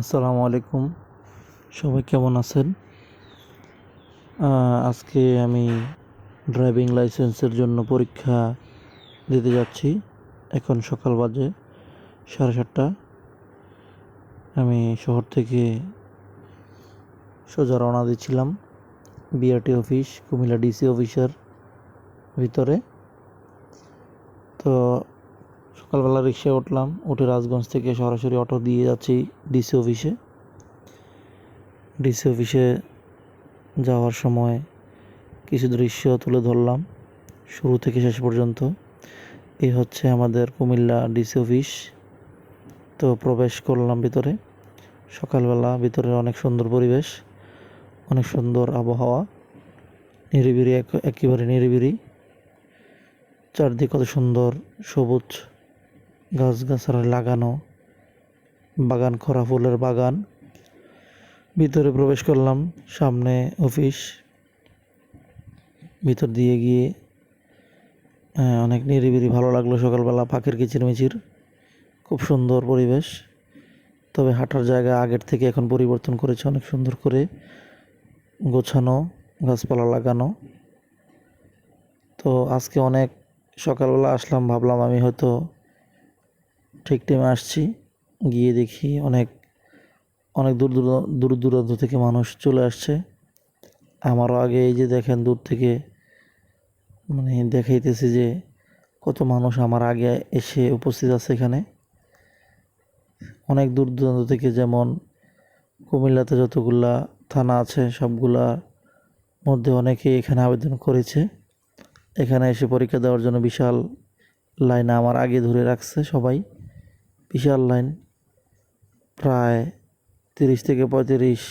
আসসালামু আলাইকুম। সবাই কেমন আছেন? আজকে আমি ড্রাইভিং লাইসেন্সের জন্য পরীক্ষা দিতে যাচ্ছি। এখন সকাল বাজে সাড়ে সাতটা। আমি শহর থেকে সোজা রওনা দিচ্ছিলাম বিআরটি অফিস, কুমিল্লা ডিসি অফিসের ভিতরে। তো সকালবেলা রিক্সায় উঠলাম, উঠে রাজগঞ্জ থেকে সরাসরি অটো দিয়ে যাচ্ছি ডিসি অফিসে। ডিসি অফিসে যাওয়ার সময় কিছু দৃশ্য তুলে ধরলাম, শুরু থেকে শেষ পর্যন্ত। এই হচ্ছে আমাদের কুমিল্লা ডিসি অফিস। তো প্রবেশ করলাম ভিতরে। সকালবেলা ভিতরে অনেক সুন্দর পরিবেশ, অনেক সুন্দর আবহাওয়া, নিরিবিলি এক- একেবারে নিরিবিলি। চারদিক কত সুন্দর, সবুজ। গাছগাছালা লাগানো, বাগান, খরা ফুলের বাগান। ভিতরে প্রবেশ করলাম, সামনে অফিস। ভিতর দিয়ে গিয়ে অনেক নিরিবিলি ভালো লাগল সকালবেলা পাখির কিচিরমিচির। খুব সুন্দর পরিবেশ। তবে হাঁটার জায়গা আগের থেকে এখন পরিবর্তন করেছে, অনেক সুন্দর করে গোছানো, গাছপালা লাগানো। তো আজকে অনেক সকালবেলা আসলাম, ভাবলাম আমি হয়তো ঠিক টাইমে আসছি, গিয়ে দেখি অনেক অনেক দূর দূর দূর দূরান্ত থেকে মানুষ চলে আসছে। আমারও আগে এই যে দেখেন দূর থেকে মানে দেখাইতেছে যে কত মানুষ আমার আগে এসে উপস্থিত আছে এখানে। অনেক দূর দূরান্ত থেকে যেমন কুমিল্লাতে যতগুলা থানা আছে সবগুলা মধ্যে অনেকে এখানে আবেদন করেছে। এখানে এসে পরীক্ষা দেওয়ার জন্য বিশাল লাইন আমার আগে ধরে রাখছে সবাই। বিশাল লাইন। প্রায় তিরিশ থেকে পঁয়ত্রিশ,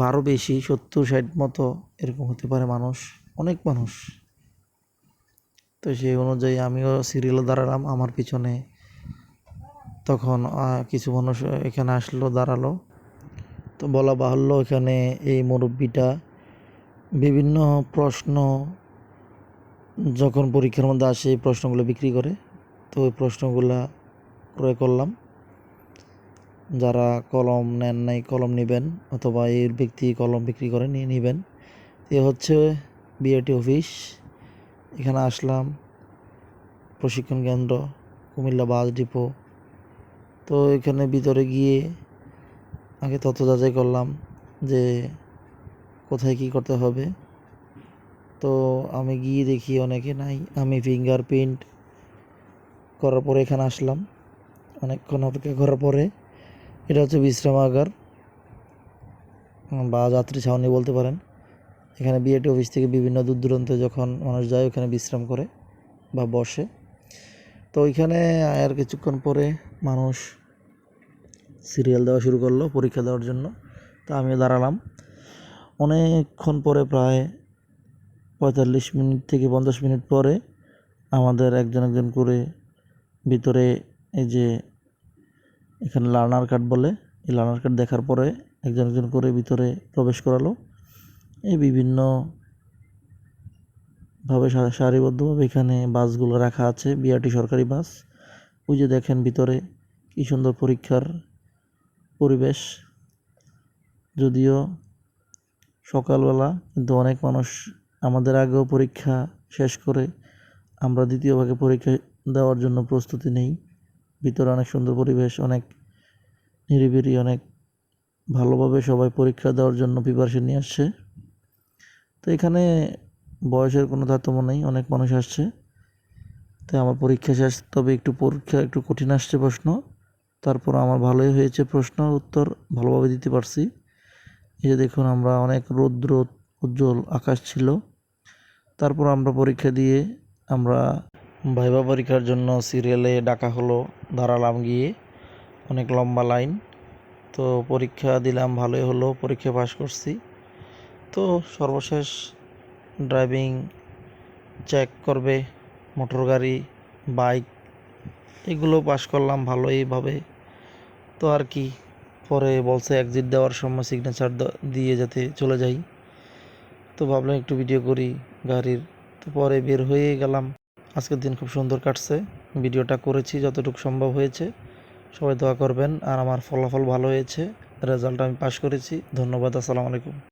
বারো বেশি, সত্তর, ষাট মতো এরকম হতে পারে মানুষ, অনেক মানুষ। তো সেই অনুযায়ী আমিও সিরিয়ালে দাঁড়ালাম, আমার পিছনে তখন কিছু মানুষ এখানে আসলো, দাঁড়াল। তো বলা বাহুল্য এখানে এই মুরব্বিটা বিভিন্ন প্রশ্ন যখন পরীক্ষার মধ্যে আসে, এই প্রশ্নগুলো বিক্রি করে। তো ওই প্রশ্নগুলা ক্রয় করলাম। যারা কলম নেন নাই, কলম নেবেন অথবা এই ব্যক্তি কলম বিক্রি করে নিয়ে নেবেন। এ হচ্ছে বিআরটি অফিস। এখানে আসলাম, প্রশিক্ষণ কেন্দ্র, কুমিল্লা বাস ডিপো। তো এখানে ভিতরে গিয়ে আগে তথ্য যাচাই করলাম যে কোথায় কী করতে হবে। তো আমি গিয়ে দেখি অনেকে নাই, আমি ফিঙ্গারপ্রিন্ট করার পরে এখানে আসলাম। অনেকক্ষণ অপেক্ষা করার পরে, এটা হচ্ছে বিশ্রামাগার, বা যাত্রী ছাউনি বলতে পারেন। এখানে বিএটি অফিস থেকে বিভিন্ন দূর দূরান্তে যখন মানুষ যায়, ওখানে বিশ্রাম করে বা বসে। তো ওইখানে আর কিছুক্ষণ পরে মানুষ সিরিয়াল দেওয়া শুরু করল, পরীক্ষা দেওয়ার জন্য। তা আমিও দাঁড়ালাম। অনেকক্ষণ পরে প্রায় পঁয়তাল্লিশ মিনিট থেকে পঞ্চাশ মিনিট পরে আমাদের একজন একজন করে ভিতরে এই যে এখানে লার্নার কার্ড বলে। এই লার্নার কার্ড দেখার পরে একজন একজন করে ভিতরে প্রবেশ করালো। এই বিভিন্ন ভাবে সারিবদ্ধভাবে এখানে বাসগুলো রাখা আছে বিআরটি সরকারি বাস। ওই যে দেখেন ভিতরে কি সুন্দর পরীক্ষার পরিবেশ। যদিও সকালবেলা কিন্তু অনেক মানুষ আমাদের আগেও পরীক্ষা শেষ করে আমরা দ্বিতীয় ভাগে পরীক্ষা দেওয়ার জন্য প্রস্তুতি নেই। ভিতরে অনেক সুন্দর পরিবেশ, অনেক নিরিবিলি, অনেক ভালোভাবে সবাই পরীক্ষা দেওয়ার জন্য প্রিপারেশন নিয়ে আসছে। তো এখানে বয়সের কোনো তারতম্য নেই, অনেক মানুষ আসছে। তাই আমার পরীক্ষা শেষ, তবে একটু পরীক্ষা, একটু কঠিন আসছে প্রশ্ন। তারপর আমার ভালোই হয়েছে প্রশ্ন, উত্তর ভালোভাবে দিতে পারছি। এই যে দেখুন, আমরা অনেক রৌদ্র, উজ্জ্বল আকাশ ছিল। তারপর আমরা পরীক্ষা দিয়ে আমরা ভাইবা পরীক্ষার জন্য সিরিয়ালে ডাকা হলো দাঁড়ালাম গিয়ে, অনেক লম্বা লাইন। তো পরীক্ষা দিলাম, ভালোই হলো, পরীক্ষা পাশ করছি। তো সর্বশেষ ড্রাইভিং চেক করবে, মোটর গাড়ি, বাইক, এগুলো পাশ করলাম ভালোইভাবে। তো আর কি, পরে বলছে এক্সিট দেওয়ার সময় সিগনেচার দিয়ে যাতে চলে যাই। তো ভাবলাম একটু ভিডিও করি গাড়ির। তো পরে বের হয়ে গেলাম। আজকের দিন খুব সুন্দর কাটছে। ভিডিওটা করেছি যতটুকু সম্ভব হয়েছে। সবাই দোয়া করবেন আর আমার ফলাফল ভালো হয়েছে। রেজাল্ট আমি পাশ করেছি। ধন্যবাদ, আসসালামু আলাইকুম।